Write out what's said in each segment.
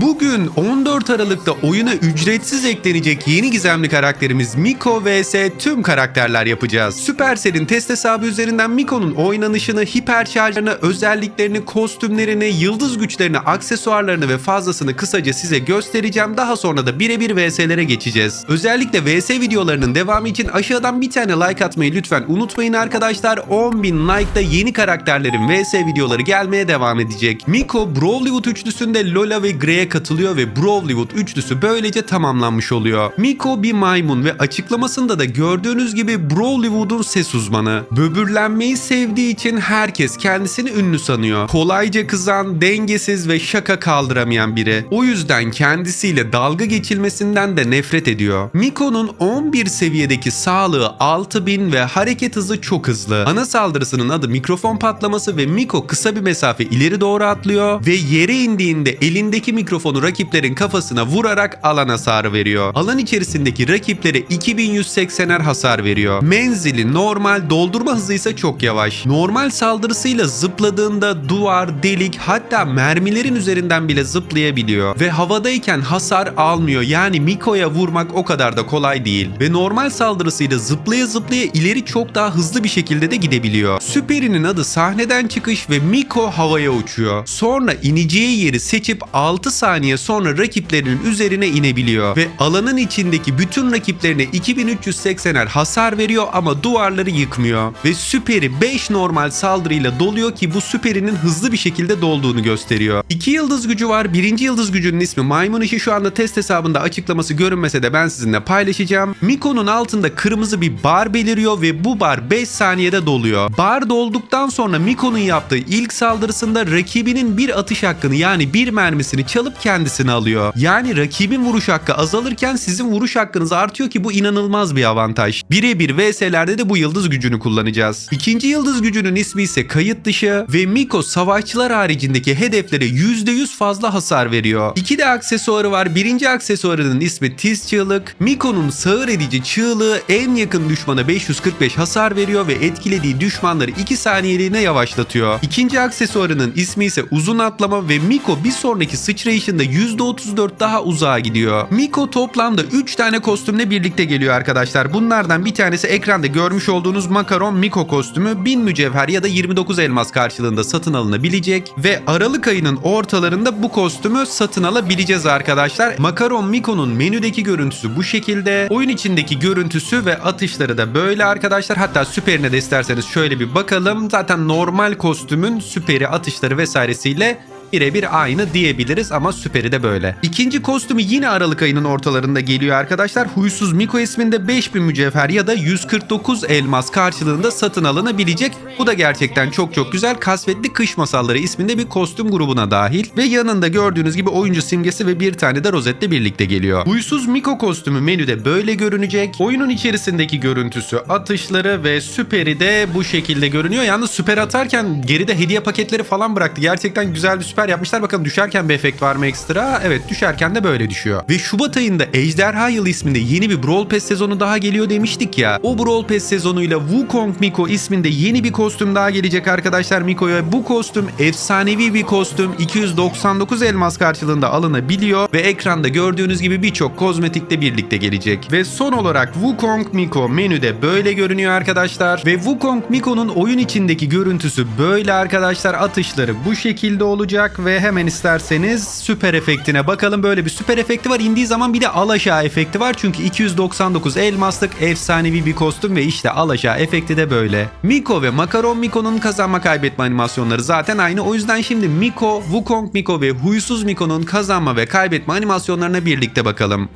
Bugün 14 Aralık'ta oyuna ücretsiz eklenecek yeni gizemli karakterimiz Miko vs tüm karakterler yapacağız. Supercell'in test hesabı üzerinden Miko'nun oynanışını, hiperşarjlarını, özelliklerini, kostümlerini, yıldız güçlerini, aksesuarlarını ve fazlasını kısaca size göstereceğim. Daha sonra da birebir VS'lere geçeceğiz. Özellikle VS videolarının devamı için aşağıdan bir tane like atmayı lütfen unutmayın arkadaşlar. 10.000 like'da yeni karakterlerin VS videoları gelmeye devam edecek. Miko, Brawllywood üçlüsünde Lola ve Grey'e katılıyor ve Brawllywood üçlüsü böylece tamamlanmış oluyor. Miko bir maymun ve açıklamasında da gördüğünüz gibi Brawllywood'un ses uzmanı. Böbürlenmeyi sevdiği için herkes kendisini ünlü sanıyor. Kolayca kızan, dengesiz ve şaka kaldıramayan biri. O yüzden kendisiyle dalga geçilmesinden de nefret ediyor. Miko'nun 11 seviyedeki sağlığı 6000 ve hareket hızı çok hızlı. Ana saldırısının adı mikrofon patlaması ve Miko kısa bir mesafe ileri doğru atlıyor ve yere indiğinde elindeki mikrofonu rakiplerin kafasına vurarak alan hasarı veriyor. Alan içerisindeki rakiplere 2180'er hasar veriyor. Menzili normal, doldurma hızı ise çok yavaş. Normal saldırısıyla zıpladığında duvar, delik hatta mermilerin üzerinden bile zıplayabiliyor ve havadayken hasar almıyor. Yani Miko'ya vurmak o kadar da kolay değil. Ve normal saldırısıyla zıplaya zıplaya ileri çok daha hızlı bir şekilde de gidebiliyor. Süperinin adı sahneden çıkış ve Miko havaya uçuyor. Sonra ineceği yeri seçip 6 saniye sonra rakiplerinin üzerine inebiliyor. Ve alanın içindeki bütün rakiplerine 2380'er hasar veriyor ama duvarları yıkmıyor. Ve süperi 5 normal saldırıyla doluyor ki bu süperinin hızlı bir şekilde dolduğunu gösteriyor. 2 yıldız gücü var. Birinci yıldız gücünün ismi Maymun İşi şu anda test hesabında açıklaması görünmese de ben sizinle paylaşacağım. Miko'nun altında kırmızı bir bar beliriyor ve bu bar 5 saniyede doluyor. Bar dolduktan sonra Miko'nun yaptığı ilk saldırısında rakibinin bir atış hakkını yani bir mermisini çalıp kendisini alıyor. Yani rakibin vuruş hakkı azalırken sizin vuruş hakkınız artıyor ki bu inanılmaz bir avantaj. Birebir VS'lerde de bu yıldız gücünü kullanacağız. İkinci yıldız gücünün ismi ise kayıt dışı ve Miko savaşçılar haricindeki hedeflere %100 fazla hasar veriyor. İki de aksesuarı var. Birinci aksesuarının ismi Tiz Çığlık. Miko'nun sağır edici çığlığı en yakın düşmana 545 hasar veriyor ve etkilediği düşmanları 2 saniyeliğine yavaşlatıyor. İkinci aksesuarının ismi ise uzun atlama ve Miko bir sonraki sıçrayışında %34 daha uzağa gidiyor. Miko toplamda 3 tane kostümle birlikte geliyor arkadaşlar. Bunlardan bir tanesi ekranda görmüş olduğunuz Makaron Miko kostümü 1000 mücevher ya da 29 elmas karşılığında satın alınabilecek ve Aralık ayının ortalarında bu kostümü satın alabileceğiz arkadaşlar. Makaron Miko'nun menüdeki görüntüsü bu şekilde. Oyun içindeki görüntüsü ve atışları da böyle arkadaşlar. Hatta süperine de isterseniz şöyle bir bakalım. Zaten normal kostümün süperi atışları vesairesiyle birebir aynı diyebiliriz ama süperi de böyle. İkinci kostümü yine Aralık ayının ortalarında geliyor arkadaşlar. Huysuz Miko isminde 5000 mücevher ya da 149 elmas karşılığında satın alınabilecek. Bu da gerçekten çok çok güzel. Kasvetli Kış Masalları isminde bir kostüm grubuna dahil ve yanında gördüğünüz gibi oyuncu simgesi ve bir tane de rozetle birlikte geliyor. Huysuz Miko kostümü menüde böyle görünecek. Oyunun içerisindeki görüntüsü, atışları ve süperi de bu şekilde görünüyor. Yalnız süper atarken geride hediye paketleri falan bıraktı. Gerçekten güzel bir süper yapmışlar. Bakalım düşerken bir efekt var mı ekstra? Evet düşerken de böyle düşüyor. Ve Şubat ayında Ejderha Yılı isminde yeni bir Brawl Pass sezonu daha geliyor demiştik ya. O Brawl Pass sezonuyla Wukong Miko isminde yeni bir kostüm daha gelecek arkadaşlar Miko'ya. Bu kostüm efsanevi bir kostüm. 299 elmas karşılığında alınabiliyor ve ekranda gördüğünüz gibi birçok kozmetikle birlikte gelecek. Ve son olarak Wukong Miko menüde böyle görünüyor arkadaşlar. Ve Wukong Miko'nun oyun içindeki görüntüsü böyle arkadaşlar. Atışları bu şekilde olacak ve hemen isterseniz süper efektine bakalım. Böyle bir süper efekti var. İndiği zaman bir de alaşağı efekti var. Çünkü 299 elmaslık efsanevi bir kostüm ve işte alaşağı efekti de böyle. Miko ve Makaron Miko'nun kazanma kaybetme animasyonları zaten aynı. O yüzden şimdi Miko, Wukong Miko ve Huysuz Miko'nun kazanma ve kaybetme animasyonlarına birlikte bakalım.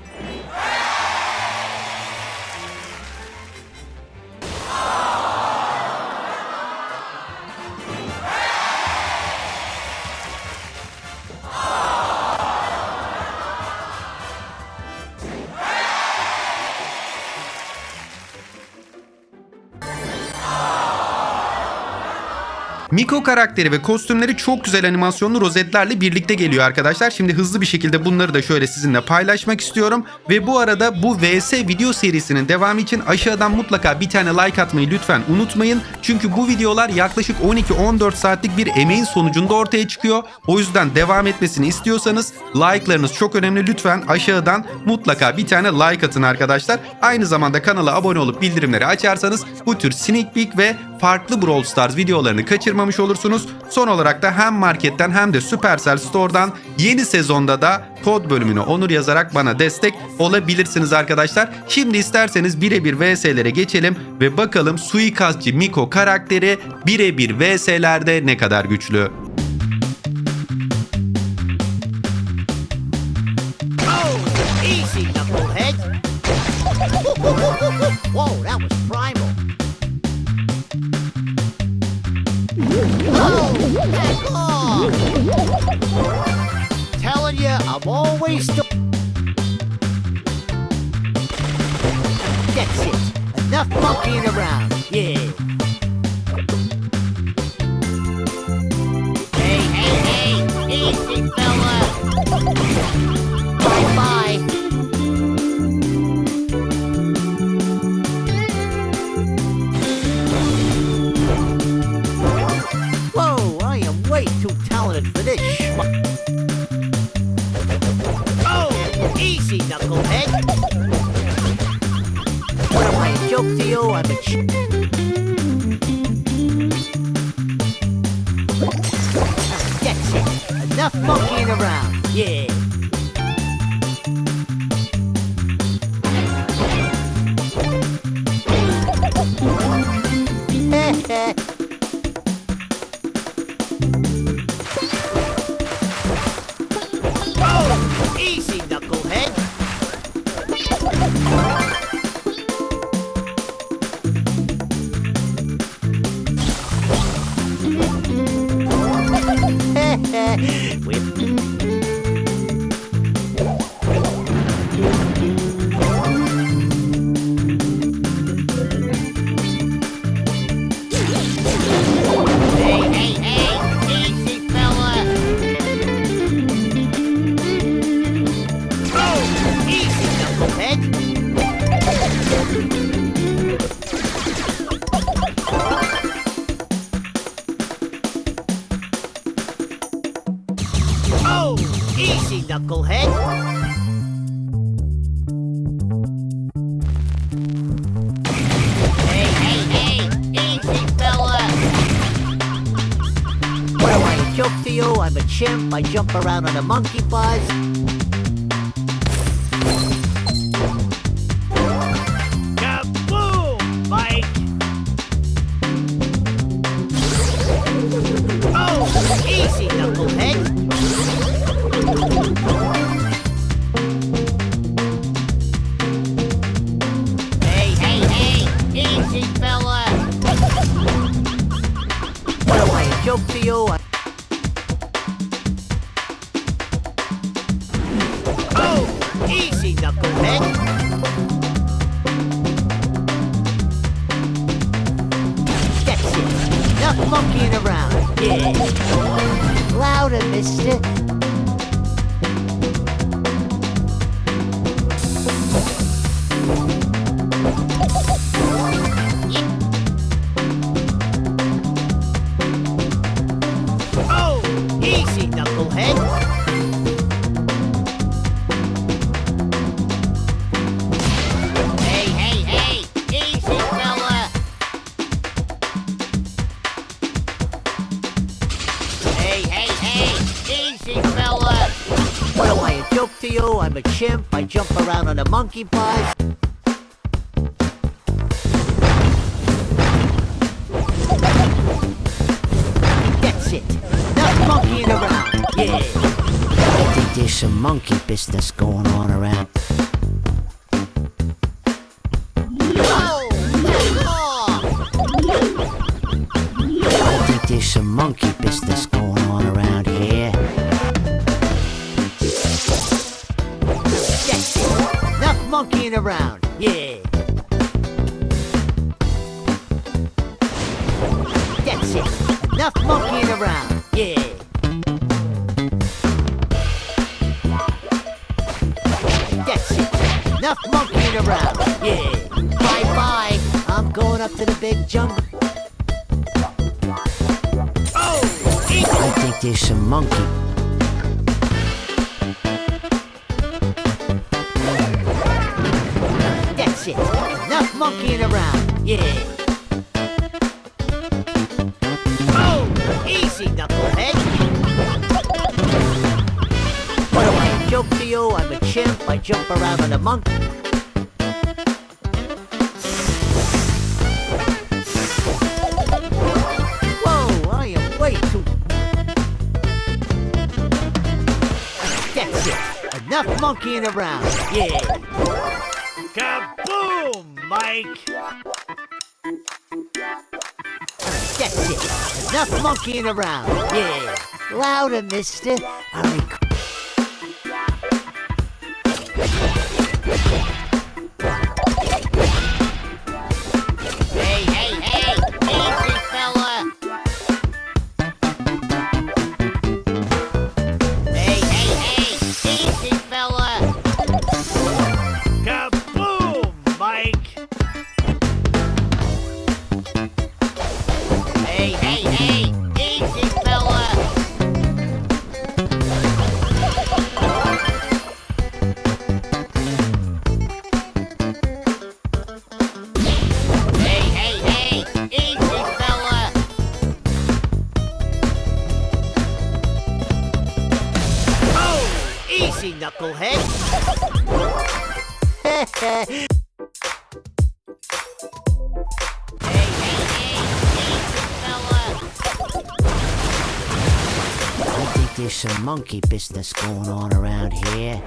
Miko karakteri ve kostümleri çok güzel animasyonlu rozetlerle birlikte geliyor arkadaşlar. Şimdi hızlı bir şekilde bunları da şöyle sizinle paylaşmak istiyorum. Ve bu arada bu VS video serisinin devamı için aşağıdan mutlaka bir tane like atmayı lütfen unutmayın. Çünkü bu videolar yaklaşık 12-14 saatlik bir emeğin sonucunda ortaya çıkıyor. O yüzden devam etmesini istiyorsanız like'larınız çok önemli. Lütfen aşağıdan mutlaka bir tane like atın arkadaşlar. Aynı zamanda kanala abone olup bildirimleri açarsanız bu tür sneak peek ve farklı Brawl Stars videolarını kaçırmamış olursunuz. Son olarak da hem marketten hem de Supercell Store'dan yeni sezonda da kod bölümüne onur yazarak bana destek olabilirsiniz arkadaşlar. Şimdi isterseniz birebir VS'lere geçelim ve bakalım suikastçı Miko karakteri birebir VS'lerde ne kadar güçlü. fell I'm a chimp. I jump around on a monkey buzz. Mike! Oh, easy! Hey, hey, hey! Easy, fella! What joke to you? Knucklehead! That's it. Enough monkeying around. Yeah. Louder, mister. Oh, easy, knucklehead. Around on a monkey buzz. That's it. Enough monkeying around. Yeah. I think there's some monkey business going on around. That's it. Enough monkeying around. Yeah. Bye bye. I'm going up to the big jump. Oh! I think there's some monkey. That's it. Enough monkeying around. Yeah. Jump around on a monkey. Whoa, I am way too. That's it. Enough monkeying around. Yeah. Kaboom, Mike! That's it. Enough monkeying around. Yeah. Louder, mister. I'll rec- Easy, knucklehead! There's some monkey business going on around here.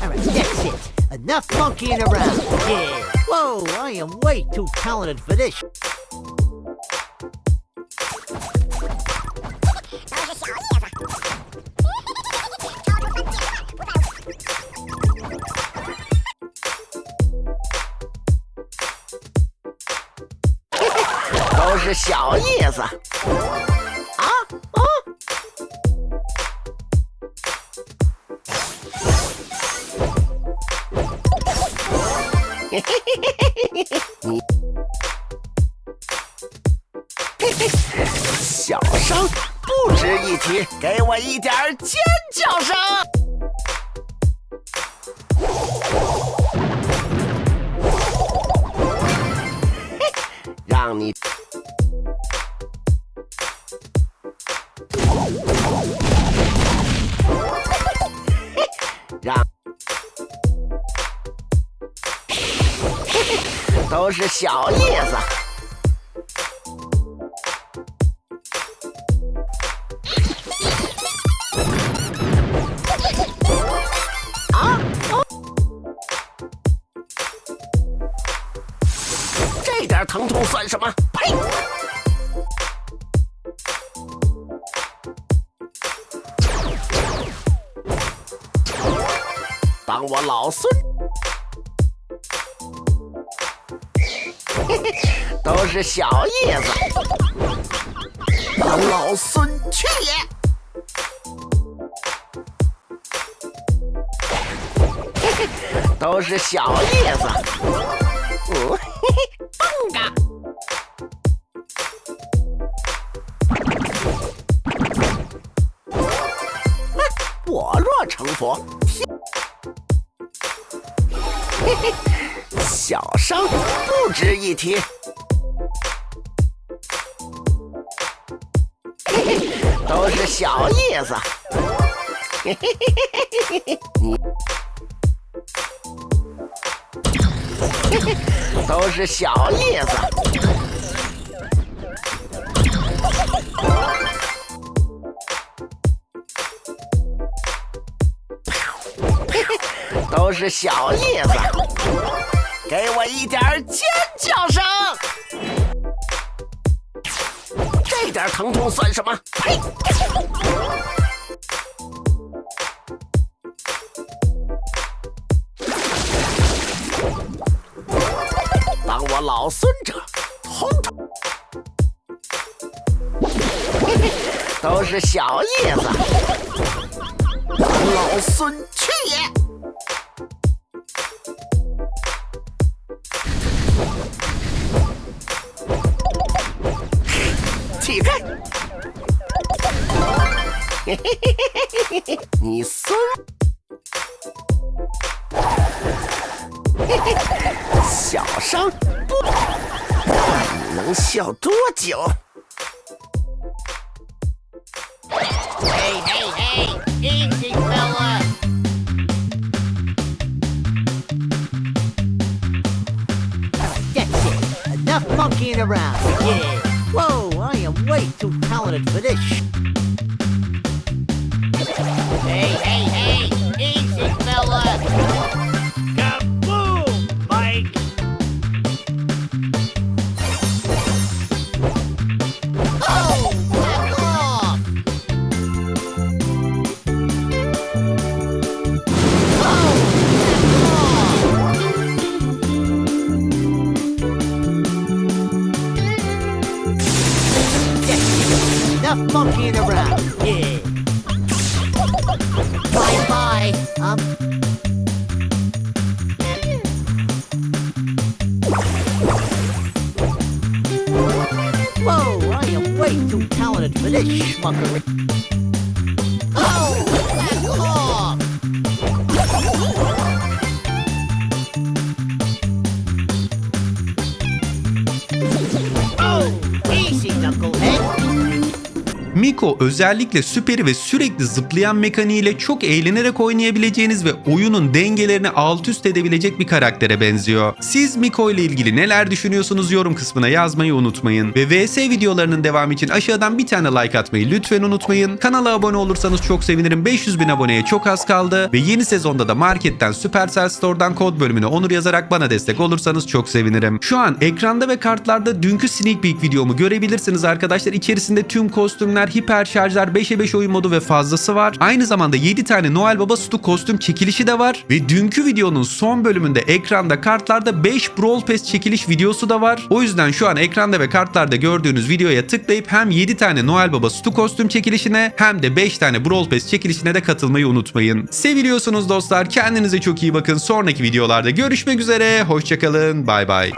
Alright, that's it. Enough monkeying around. Yeah. Whoa, I am way too talented for this. 是小意思。啊啊！你小声不值一提，给我一点尖叫声。让你都是小意思。啊这点疼痛算什么？呸！当我老孙，都是小意思。让老孙去也！都是小意思。哦，嘿嘿，蹦嘎！哼我若成佛，天嘿嘿，小伤不值一提。嘿嘿，都是小意思。嘿嘿嘿嘿嘿嘿，你。都是小意思。都是小意思，给我一点尖叫声！这点疼痛算什么？嘿！当我老孙者，轰！都是小意思，老孙去也！你孙！嘿嘿，小伤不，你能笑多久？ Hey, hey, hey! Easy, fella! That's it. Enough monkeying around. Yeah. Whoa, I am way too talented for this. power. Miko özellikle süperi ve sürekli zıplayan mekaniğiyle çok eğlenerek oynayabileceğiniz ve oyunun dengelerini alt üst edebilecek bir karaktere benziyor. Siz Miko ile ilgili neler düşünüyorsunuz yorum kısmına yazmayı unutmayın. Ve VS videolarının devamı için aşağıdan bir tane like atmayı lütfen unutmayın. Kanala abone olursanız çok sevinirim. 500 bin aboneye çok az kaldı. Ve yeni sezonda da marketten Supercell Store'dan kod bölümüne onur yazarak bana destek olursanız çok sevinirim. Şu an ekranda ve kartlarda dünkü sneak peek videomu görebilirsiniz arkadaşlar. İçerisinde tüm kostümler, hiper şarjlar, 5'e 5 oyun modu ve fazlası var. Aynı zamanda 7 tane Noel Baba Stu kostüm çekilişi de var. Ve dünkü videonun son bölümünde ekranda kartlarda 5 Brawl Pass çekiliş videosu da var. O yüzden şu an ekranda ve kartlarda gördüğünüz videoya tıklayıp hem 7 tane Noel Baba Stu kostüm çekilişine hem de 5 tane Brawl Pass çekilişine de katılmayı unutmayın. Seviliyorsunuz dostlar. Kendinize çok iyi bakın. Sonraki videolarda görüşmek üzere. Hoşçakalın. Bay bay.